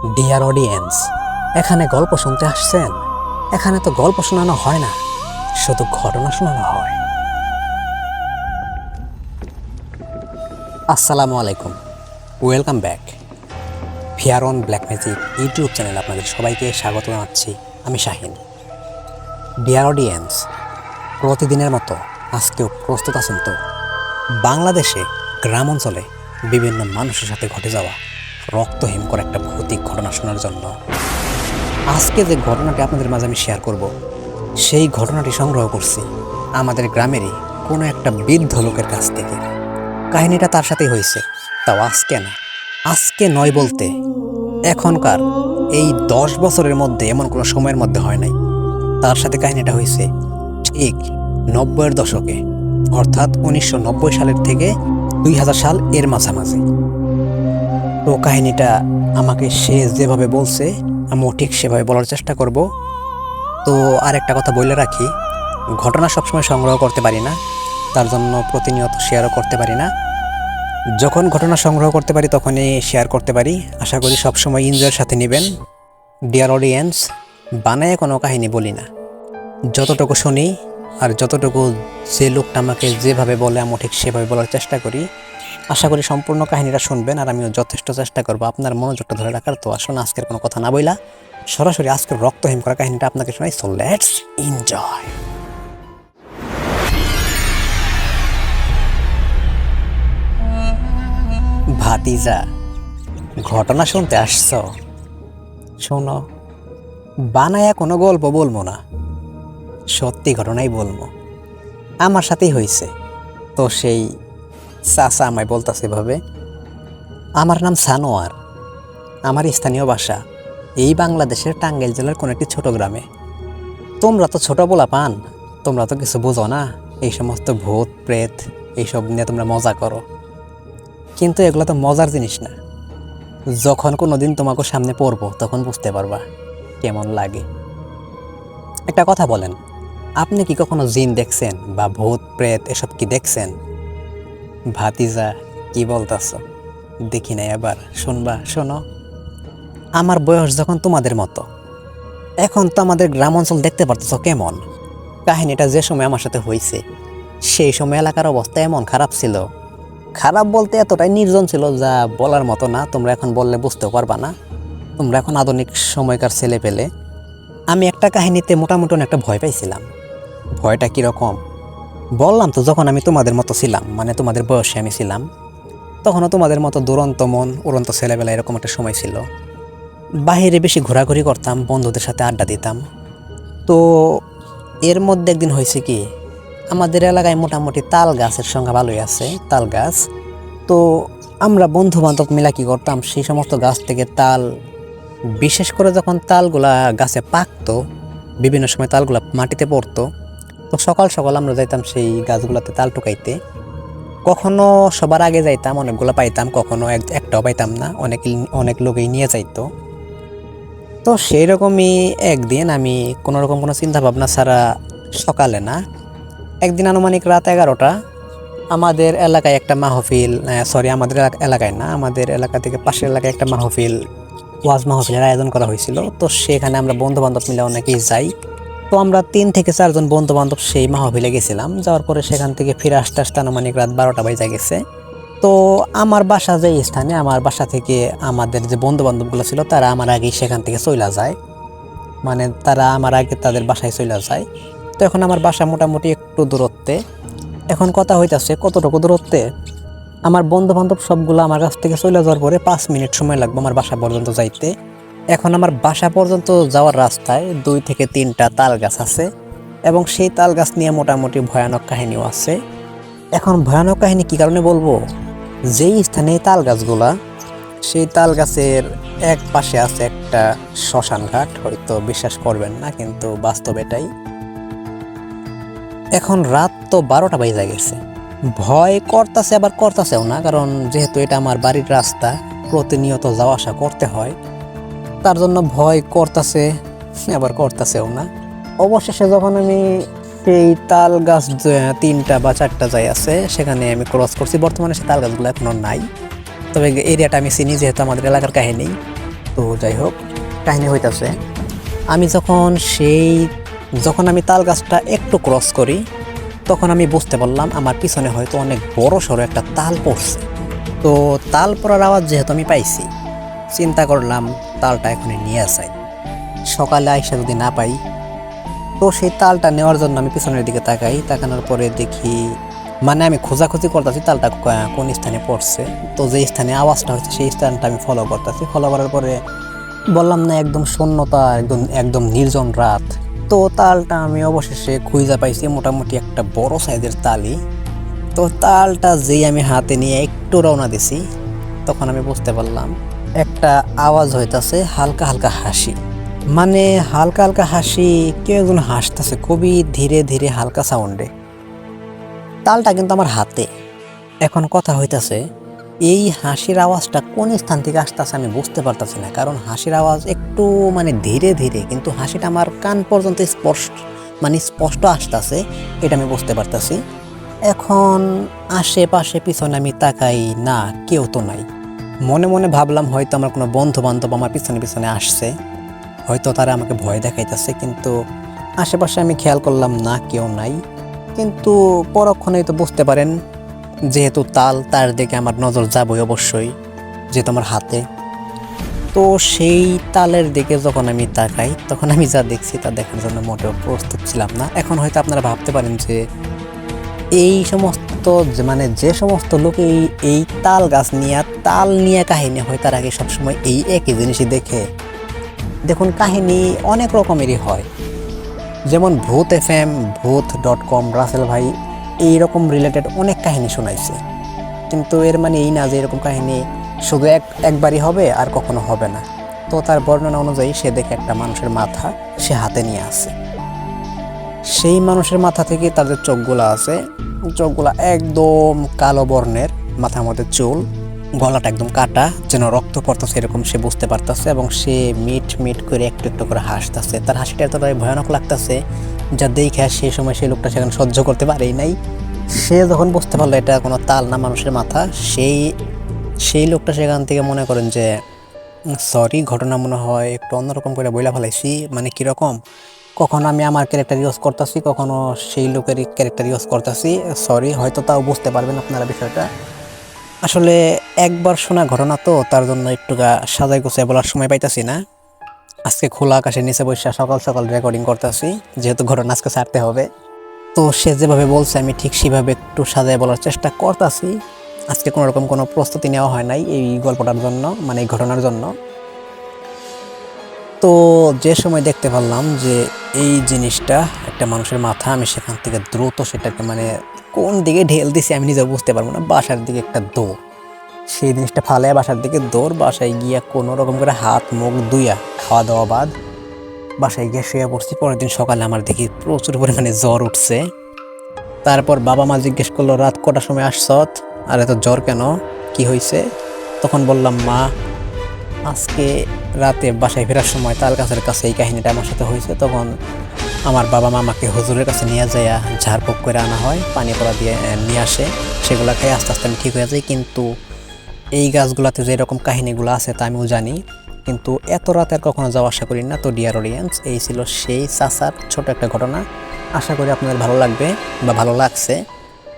Dear audience এখানে গল্প শুনতে আসছেন? এখানে তো গল্প শোনানো হয় না, শুধু ঘটনা শোনানো হয়। আসসালামু আলাইকুম welcome back fear on black magic YouTube channel আপনাদের সবাইকে স্বাগত জানাচ্ছি, আমি শাহিন। ডিয়ার অডিয়েন্স প্রতিদিনের মতো আজকেও প্রস্তুত আছেন তো? বাংলাদেশে, গ্রাম অঞ্চলে বিভিন্ন মানুষের সাথে ঘটে যাওয়া রক্তহীন করে একটা ভৌতিক ঘটনা শোনার জন্য। আজকে যে ঘটনাটি আপনাদের মাঝে আমি শেয়ার করব, সেই ঘটনাটি সংগ্রহ করছি আমাদের গ্রামেরই কোনো একটা বৃদ্ধ লোকের কাছ থেকে। কাহিনীটা তার সাথেই হয়েছে, তাও আজকে না। আজকে নয় বলতে এখনকার এই দশ বছরের মধ্যে এমন কোনো সময়ের মধ্যে হয় নাই। তার সাথে কাহিনীটা হয়েছে ঠিক নব্বইয়ের দশকে, অর্থাৎ উনিশশো নব্বই সালের থেকে দুই হাজার সাল এর মাঝামাঝি। তো কাহিনীটা আমাকে সে যেভাবে বলছে, আমিও ঠিক সেভাবে বলার চেষ্টা করব। তো আর একটা কথা বলে রাখি, ঘটনা সবসময় সংগ্রহ করতে পারি না, তার জন্য প্রতিনিয়ত শেয়ারও করতে পারি না। যখন ঘটনা সংগ্রহ করতে পারি, তখনই শেয়ার করতে পারি। আশা করি সবসময় এনজয়ের সাথে নেবেন। ডিয়ার অডিয়েন্স বানায় কোনো কাহিনী বলি না। যতটুকু শুনি আর যতটুকু যে লোকটা আমাকে যেভাবে বলে আমি ঠিক সেভাবে বলার চেষ্টা করি। আশা করি সম্পূর্ণ কাহিনীটা শুনবেন আর আমিও যথেষ্ট চেষ্টা করব আপনার মনোযোগটা ধরে রাখার। তো আসুন, আজকের কোনো কথা না বইলা সরাসরি আজকের রক্তহীন করা কাহিনীটা আপনাকে শোনাই। সো লেটস এনজয় ভাতিজা, ঘটনা শুনতে আসছ? শোনো, বানায়া কোনো গল্প বলব না। সত্যি ঘটনাই বলব। আমার সাথেই হয়েছে তো সেই চাচা আমায় বলতাছে এভাবে। আমার নাম সানোয়ার। আমার স্থানীয় বাসা এই বাংলাদেশের টাঙ্গাইল জেলার কোনো একটি ছোট গ্রামে। তোমরা তো ছোট বলা পান। তোমরা তো কিছু বোঝো না। এই সমস্ত ভূত, প্রেত, এইসব নিয়ে তোমরা মজা করো। কিন্তু এগুলো তো মজার জিনিস না। যখন কোনো দিন তোমাকে সামনে পড়ব, তখন বুঝতে পারবা কেমন লাগে। একটা কথা বলেন। আপনি কি কখনো জিন দেখছেন বা ভূত, প্রেত, এসব কি দেখছেন? ভাতিজা কি বলতাছ? দেখি নাই আবার, শুনবা, শোনো। আমার বয়স যখন তোমাদের মতো, এখন তো আমাদের গ্রাম অঞ্চল দেখতে পারতেছ কেমন? কাহিনীটা যে সময় আমার সাথে হয়েছে সেই সময় এলাকার অবস্থা এমন খারাপ ছিল। খারাপ বলতে এতটাই নির্জন ছিল যা বলার মতো না, তোমরা এখন বললে বুঝতেও পারবা না। তোমরা এখন আধুনিক সময়কার ছেলে পেলে। আমি একটা কাহিনীতে মোটামুটি একটা ভয় পাইছিলাম। ভয়টা কীরকম? বললাম তো যখন আমি তোমাদের মতো ছিলাম মানে তোমাদের বয়সে আমি ছিলাম, তখনও তোমাদের মতো দুরন্ত মন, উড়ন্ত ছেলেবেলা এরকম একটা সময় ছিল। বাহিরে বেশি ঘোরাঘুরি করতাম, বন্ধুদের সাথে আড্ডা দিতাম। তো এর মধ্যে একদিন হয়েছে কি, আমাদের এলাকায় মোটামুটি তাল গাছের সংখ্যা ভালোই আছে, তাল গাছ। তো আমরা বন্ধু বান্ধব মিলা কি করতাম, সেই সমস্ত গাছ থেকে তাল, বিশেষ করে যখন তালগুলা গাছে পাকতো, বিভিন্ন সময় তালগুলা মাটিতে পড়তো তো সকাল সকাল আমরা যাইতাম সেই গাছগুলোতে তাল টুকাইতে। কখনো সবার আগে যাইতাম, অনেকগুলো পাইতাম, কখনো এক একটাও পাইতাম না, অনেক অনেক লোকেই নিয়ে যাইতো। তো সেই রকমই একদিন আমি কোনো রকম কোনো চিন্তা ভাবনা ছাড়া সকালে না, একদিন আনুমানিক রাত এগারোটা, আমাদের এলাকায় একটা মাহফিল সরি আমাদের এলাকা- এলাকায় না, আমাদের এলাকা থেকে পাশের এলাকায় একটা মাহফিল, ওয়াজ মাহফিলের আয়োজন করা হয়েছিল। তো সেখানে আমরা বন্ধু বান্ধব মিলে অনেকেই যাই। তো আমরা তিন থেকে চারজন বন্ধু বান্ধব সেই মাহফিলে গেছিলাম। যাওয়ার পরে সেখান থেকে ফিরে আসতে আসতে আনুমানিক রাত বারোটা বাজে গেছে। তো আমার বাসা যে স্থানে, আমার বাসা থেকে আমাদের যে বন্ধু বান্ধবগুলো ছিল, তারা আমার আগেই সেখান থেকে চলে যায়। মানে তারা আমার আগে তাদের বাসায় চলে যায়। তো এখন আমার বাসা মোটামুটি একটু দূরত্বে। এখন কথা হইতাছে, কতটুকু দূরত্বে? আমার বন্ধু বান্ধব সবগুলো আমার কাছ থেকে চলে যাওয়ার পরে পাঁচ মিনিট সময় লাগবে আমার বাসা পর্যন্ত যাইতে। এখন আমার বাসা পর্যন্ত যাওয়ার রাস্তায় দুই থেকে তিনটা তাল গাছ আছে এবং সেই তাল গাছ নিয়ে মোটামুটি ভয়ানক কাহিনীও আছে। এখন ভয়ানক কাহিনী কি কারণে বলব? যেই স্থানে তাল গাছগুলা সেই তাল গাছের এক পাশে আছে একটা শ্মশান ঘাট, হয়তো বিশ্বাস করবেন না, কিন্তু বাস্তব এটাই। এখন রাত তো বারোটা বাজে গেছে। ভয় করতেছে আবার করতেছেও না, কারণ যেহেতু এটা আমার বাড়ির রাস্তা, প্রতিনিয়ত যাওয়া আসা করতে হয়। তার জন্য ভয় করতেছে, আবার করতেছেও না। অবশেষে যখন আমি সেই তাল গাছ তিনটা বা চারটা যাই আছে, সেখানে আমি ক্রস করছি। বর্তমানে সেই তাল গাছগুলো এখনও নাই। তবে এরিয়াটা আমি চিনি যেহেতু আমাদের এলাকার কাহিনী। তো যাই হোক, কাহিনী হইতাছে, আমি যখন সেই, যখন আমি তাল গাছটা একটু ক্রস করি, তখন আমি বুঝতে পারলাম আমার পিছনে হয়তো অনেক বড় সড়ো একটা তাল পড়ছে। তো তাল পড়ার আওয়াজ যেহেতু আমি পাইছি চিন্তা করলাম, তালটা এখনই নিয়ে আসাই। সকালে আইসা যদি না পাই, তো সেই তালটা নেওয়ার জন্য আমি পিছনের দিকে তাকাই, তাকানোর পরে দেখি মানে আমি খোঁজাখুঁজি করতেছি তালটা কোন স্থানে পড়ছে। তো যে স্থানে আওয়াজটা হচ্ছে, সেই স্থানটা আমি ফলো করতেছি। ফলো করার পরে বললাম, না, একদম শূন্যতা, একদম একদম নির্জন রাত। তো তালটা আমি অবশেষে খুঁজে পাইছি মোটামুটি একটা বড় সাইজের তালি তো তালটা যেই আমি হাতে নিয়ে একটু রওনা দিছি, তখন আমি বুঝতে পারলাম একটা আওয়াজ হইতাছে হালকা হালকা হাসি। মানে হালকা হালকা হাসি, কেউ একজন হাসতেছে খুবই ধীরে ধীরে হালকা সাউন্ডে তালটা কিন্তু আমার হাতে। এখন কথা হইতাছে, এই হাসির আওয়াজটা কোন স্থান থেকে আসতেছে আমি বুঝতে পারতাছি না, কারণ হাসির আওয়াজ একটু মানে ধীরে ধীরে, কিন্তু হাসিটা আমার কান পর্যন্ত স্পষ্ট মানে স্পষ্ট আসতেছে, এটা আমি বুঝতে পারতাছি। এখন আশেপাশে পিছনে আমি তাকাই, না, কেউ তো নাই। মনে মনে ভাবলাম হয়তো আমার কোনো বন্ধু বান্ধব আমার পিছনে পিছনে আসছে। হয়তো তারা আমাকে ভয় দেখাইতেছে, কিন্তু আশেপাশে আমি খেয়াল করলাম না, কেউ নাই। কিন্তু পরক্ষণেই তো বুঝতে পারেন, যেহেতু তাল তার দিকে আমার নজর যাবই অবশ্যই, যেহেতু আমার হাতে। তো সেই তালের দিকে যখন আমি তাকাই, তখন আমি যা দেখছি তা দেখার জন্য মোটেও প্রস্তুত ছিলাম না। এখন হয়তো আপনারা ভাবতে পারেন যে এই সমস্ত যে- মানে যে সমস্ত লোক এই এই তাল গাছ নিয়ে, তাল নিয়ে কাহিনী হয়, তার আগে সবসময় এই একই জিনিসই দেখে। দেখুন, কাহিনী অনেক রকমেরই হয়। যেমন Bhoot F M Bhoot dot com, Rasel ভাই, এইরকম রিলেটেড অনেক কাহিনী শোনাইছে। কিন্তু এর মানে এই না যে এরকম কাহিনী শুধু এক একবারই হবে আর কখনো হবে না। তো তার বর্ণনা অনুযায়ী সে দেখে একটা মানুষের মাথা সে হাতে নিয়ে আসে। সেই মানুষের মাথা থেকে তাদের চোখগুলো আছে। চোখগুলা একদম কালো বর্ণের, মাথার মধ্যে চুল, গলাটা একদম কাটা, যেন রক্ত পড়তেছে এরকম সে বুঝতে পারতেছে এবং সে মিট মিট করে একটু একটু করে হাসতেছে। তার হাসিটা এতটাই ভয়ানক লাগতেছে যা দেখে সেই সময় সেই লোকটা সেখানে সহ্য করতে পারেই নাই। সে যখন বুঝতে পারল এটা কোনো তাল না মানুষের মাথা, সেই সেই লোকটা সেখান থেকে মনে করেন যে সরি ঘটনা মনে হয় একটু অন্যরকম করে বইলা ফেলাইছি মানে কীরকম কখনো আমি আমার ক্যারেক্টার ইউজ করতেছি, কখনো সেই লোকেরই ক্যারেক্টার ইউজ করতেছি। সরি হয়তো তাও বুঝতে পারবেন আপনারা বিষয়টা। আসলে একবার শোনা ঘটনা তো, তার জন্য একটু সাজাই গুছাই বলার সময় পাইতাছি না। আজকে খোলা আকাশের নিচে বসে সকাল সকাল রেকর্ডিং করতেছি, যেহেতু ঘটনা আজকে ছাড়তে হবে। তো সে যেভাবে বলছে, আমি ঠিক সেভাবে একটু সাজায় বলার চেষ্টা করতেছি। আজকে কোনো রকম কোনো প্রস্তুতি নেওয়া হয় নাই এই গল্পটার জন্য মানে এই ঘটনার জন্য। তো যে সময় দেখতে পারলাম যে এই জিনিসটা একটা মানুষের মাথা, আমি সেখান থেকে দ্রুত সেটাকে মানে কোন দিকে ঢেল দিছি আমি নিজেও বুঝতে পারব না। বাসার দিকে একটা দৌড়। সেই জিনিসটা ফালায় বাসার দিকে দৌড়, বাসায় গিয়া কোনো রকম করে হাত, মুখ ধুইয়া খাওয়া দাওয়া বাদ, বাসায় গিয়ে শুয়ে পড়ছি। পরের দিন সকালে আমার দেখি প্রচুর পরিমাণে জ্বর উঠছে। তারপর বাবা মা জিজ্ঞেস করল, রাত কটার সময় আসছত আর, এত জ্বর কেন? কি হয়েছে তখন বললাম, মা আজকে রাতে বাসায় ফেরার সময় তাল গাছের কাছে এই কাহিনীটা আমার সাথে হয়েছে। তখন আমার বাবা মা আমাকে হুজুরের কাছে নিয়ে যায় ঝাড়ফুঁক করে আনা হয়, পানি পড়া দিয়ে নিয়ে আসে। সেগুলো খেয়ে আস্তে আস্তে আমি ঠিক হয়ে যাই। কিন্তু এই গাছগুলোতে যে এরকম কাহিনীগুলো আছে তা আমিও জানি। কিন্তু এত রাতে আর কখনো যাওয়া আশা করি না। তো ডিয়ার অডিয়েন্স এই ছিল সেই চাচার ছোট একটা ঘটনা। আশা করি আপনাদের ভালো লাগবে বা ভালো লাগছে।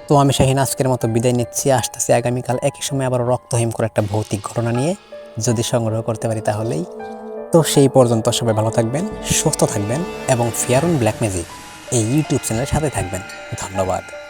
তো আমি শাহিন, আজকের মতো বিদায় নিচ্ছি। আসতেছি আগামীকাল একই সময় আবার রক্তহীন করে একটা ভৌতিক ঘটনা নিয়ে। যদি সংগ্রহ করতে পারি তাহলেই। তো সেই পর্যন্ত সবাই ভালো থাকবেন, সুস্থ থাকবেন এবং ফিয়ারুন ব্ল্যাক ম্যাজিক এই ইউটিউব চ্যানেলের সাথে থাকবেন। ধন্যবাদ।